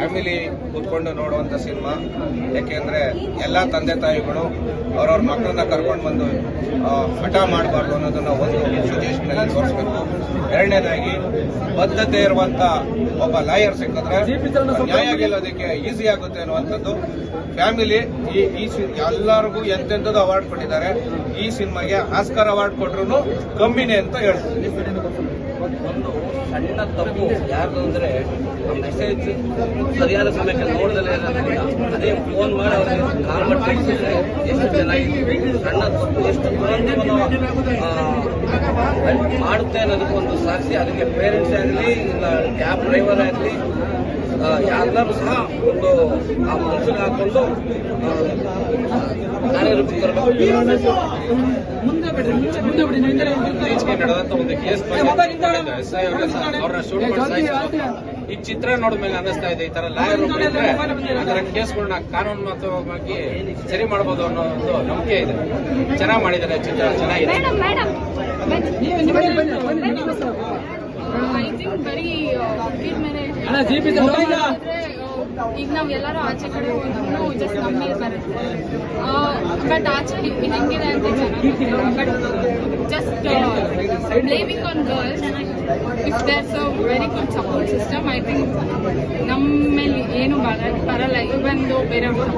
Family ಕೂತ್ಕೊಂಡು ನೋಡುವಂಥ cinema. ಯಾಕೆಂದ್ರೆ ಎಲ್ಲ ತಂದೆ ತಾಯಿಗಳು ಅವ್ರವ್ರ ಮಕ್ಕಳನ್ನ ಕರ್ಕೊಂಡು ಬಂದು ಹಠ ಮಾಡಬಾರ್ದು ಅನ್ನೋದನ್ನು ಒಂದು ಅಲ್ಲಿ ತೋರಿಸ್ಬೇಕು. ಎರಡನೇದಾಗಿ, ಬದ್ಧತೆ ಇರುವಂಥ ಒಬ್ಬ ಲಾಯರ್ ಸಿಕ್ಕಿದ್ರೆ ನ್ಯಾಯ ಗೆಲ್ಲೋದಕ್ಕೆ ಈಸಿ ಆಗುತ್ತೆ ಅನ್ನುವಂಥದ್ದು. ಫ್ಯಾಮಿಲಿ ಈ ಈ ಎಲ್ಲರಿಗೂ ಎಂತೆಂಥದ್ದು ಅವಾರ್ಡ್ ಕೊಟ್ಟಿದ್ದಾರೆ, ಈ ಸಿನಿಮಾಗೆ ಆಸ್ಕರ್ ಅವಾರ್ಡ್ ಕೊಟ್ರು ಕಮ್ಮಿನೇ ಅಂತ ಹೇಳ್ತೀನಿ ಒಂದು ಸಣ್ಣ ತಪ್ಪು ಯಾರ್ದು ಅಂದ್ರೆ ಮೆಸೇಜ್ ಸರಿಯಾದ ಸಮಯಕ್ಕೆ ನೋಡ್ದಲೇ ಇರೋದ್ರಿಂದ ಅದೇ ಫೋನ್ ಮಾಡಿ ಅವ್ರಿಗೆ ಕಾಲ್ ಮಾಡಿ ಎಷ್ಟು ಚೆನ್ನಾಗಿ ಸಣ್ಣ ತಪ್ಪು ಎಷ್ಟು ಮಾಡುತ್ತೆ ಅನ್ನೋದಕ್ಕೆ ಒಂದು ಸಾಕ್ಷಿ. ಅದಕ್ಕೆ ಪೇರೆಂಟ್ಸ್ ಆಗಲಿ, ಇಲ್ಲ ಕ್ಯಾಬ್ ಡ್ರೈವರ್ ಆಗಲಿ ಎಲ್ಲರೂ ಸಹ ಒಂದು ಆ ಮನಸ್ಸಿಗೆ ಹಾಕೊಂಡು ಈ ಚಿತ್ರ ನೋಡಿದ್ಮೇಲೆ ಅನಿಸ್ತಾ ಇದೆ ಈ ತರ ಲಾಯರ್ ತರ ಕೇಸ್ಗಳನ್ನ ಕಾನೂನಾತ್ಮಕವಾಗಿ ಸರಿ ಮಾಡಬಹುದು ಅನ್ನೋ ಒಂದು ನಂಬಿಕೆ ಇದೆ. ಚೆನ್ನಾಗಿ ಮಾಡಿದ್ದಾರೆ ಚಿತ್ರ ಚೆನ್ನಾಗಿದೆ. ಈಗ ನಾವೆಲ್ಲರೂ ಆಚೆ ಕಡೆ ಹೋದ್ರು ಜಸ್ಟ್ ನಮ್ಮ ಇರ್ತಾರೆ ಬರುತ್ತೆ ಬಟ್ ಆಚೆ ಹೆಂಗಿದೆ ಅಂತ but just blaming on girls if there's a very good support system I think ನಮ್ಮ ಮೇಲೆ ಏನು ಬರ ಬರಲ್ಲ. ಬಂದು ಬೇರೆ ಮೇಡಮ್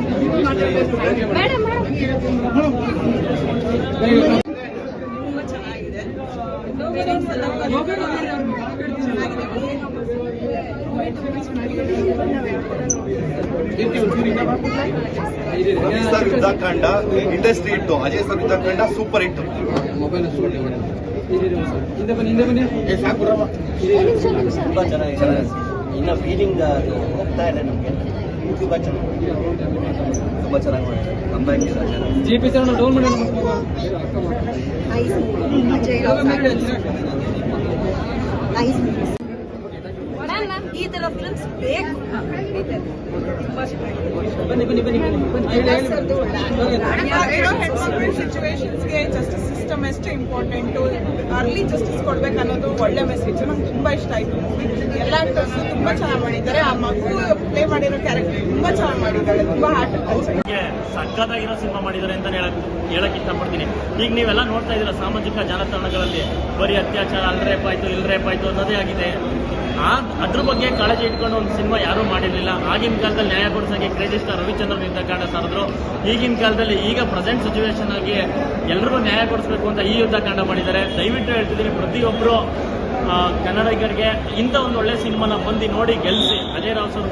ತುಂಬಾ ಚೆನ್ನಾಗಿದೆ Parents ಎಲ್ಲ ಕರ್ಕೊಂಡು ಚೆನ್ನಾಗಿದೆ ಅಜಯ್ ಸರ್ ಯುದ್ಧಕಾಂಡ ಇಂಡಸ್ಟ್ರಿ ಇಟ್ಟು Ajay sir Yuddhakaanda super hit ತುಂಬಾ ಚೆನ್ನಾಗಿದೆ. ಇನ್ನು ಫೀಲಿಂಗ್ ಅದು ಹೋಗ್ತಾ ಇದೆ ನಮಗೆ. ತುಂಬಾ ಚೆನ್ನಾಗಿ ತುಂಬಾ ಚೆನ್ನಾಗಿ GP comeback nice Ajay Rao nice ಈ ತರ ಫಿಲ್ಮ್ಸ್ ಬೇಕು. ತುಂಬಾ ಸಿಚುವೇಶನ್ಸ್ಗೆ ಜಸ್ಟಿಸ್ ಸಿಸ್ಟಮ್ ಎಷ್ಟು ಇಂಪಾರ್ಟೆಂಟ್ ಅರ್ಲಿ ಜಸ್ಟಿಸ್ ಕೊಡ್ಬೇಕು ಅನ್ನೋದು ಒಳ್ಳೆ ಮೆಸೇಜ್ ನಂಗೆ ತುಂಬಾ ಇಷ್ಟ ಆಯ್ತು ಎಲ್ಲ ಆಕ್ಟರ್ಸ್ ತುಂಬಾ ಚೆನ್ನಾಗಿ ಮಾಡಿದ್ದಾರೆ. ಆ ಮಗು ಪ್ಲೇ ಮಾಡಿರೋ ಕ್ಯಾರೆಕ್ಟರ್ ತುಂಬಾ ಚೆನ್ನಾಗಿ ಮಾಡಿದ್ದಾರೆ ತುಂಬಾ ಹಾರ್ಟ್ ಸಕ್ಕತ್ತಾಗಿರೋ ಸಿನಿಮಾ ಮಾಡಿದ್ದಾರೆ ಅಂತ ಹೇಳಕ್ ಹೇಳಕ್ ಇಷ್ಟಪಡ್ತೀನಿ. ಈಗ ನೀವೆಲ್ಲ ನೋಡ್ತಾ ಇದೀರ ಸಾಮಾಜಿಕ ಜಾಲತಾಣಗಳಲ್ಲಿ ಬರೀ ಅತ್ಯಾಚಾರ ಅಲ್ರೇಪ್ ರೇಪ್ ಆಯ್ತು ಇಲ್ರೇಪ್ ಆಯ್ತು ಅನ್ನೋದೇ ಆಗಿದೆ. ಆ ಅದ್ರ ಬಗ್ಗೆ ಕಾಳಜಿ ಇಟ್ಕೊಂಡು ಒಂದು ಸಿನಿಮಾ ಯಾರೂ ಮಾಡಿರಲಿಲ್ಲ. ಆಗಿನ ಕಾಲದಲ್ಲಿ ನ್ಯಾಯ ಕೊಡಿಸೋಕೆ ಕ್ರೇಜಿ ಸ್ಟಾರ್ ರವಿಚಂದ್ರನ್ ಯುದ್ಧಕಾಂಡ ಸಾರಿದ್ರು ಈಗಿನ ಕಾಲದಲ್ಲಿ ಈಗ ಪ್ರೆಸೆಂಟ್ ಸಿಚುವೇಶನ್ ಆಗಿ ಎಲ್ರಿಗೂ ನ್ಯಾಯ ಕೊಡಿಸ್ಬೇಕು ಅಂತ ಈ ಯುದ್ಧಕಾಂಡ ಮಾಡಿದ್ದಾರೆ. ದಯವಿಟ್ಟು ಹೇಳ್ತಿದ್ದೀನಿ ಪ್ರತಿಯೊಬ್ಬರು ಕನ್ನಡಿಗರಿಗೆ ಇಂಥ ಒಂದು ಒಳ್ಳೆ ಸಿನಿಮಾನ ಬಂದು ನೋಡಿ ಗೆಲ್ಲಿಸಿ ಅಜಯ್ ರಾವ್ ಸರ್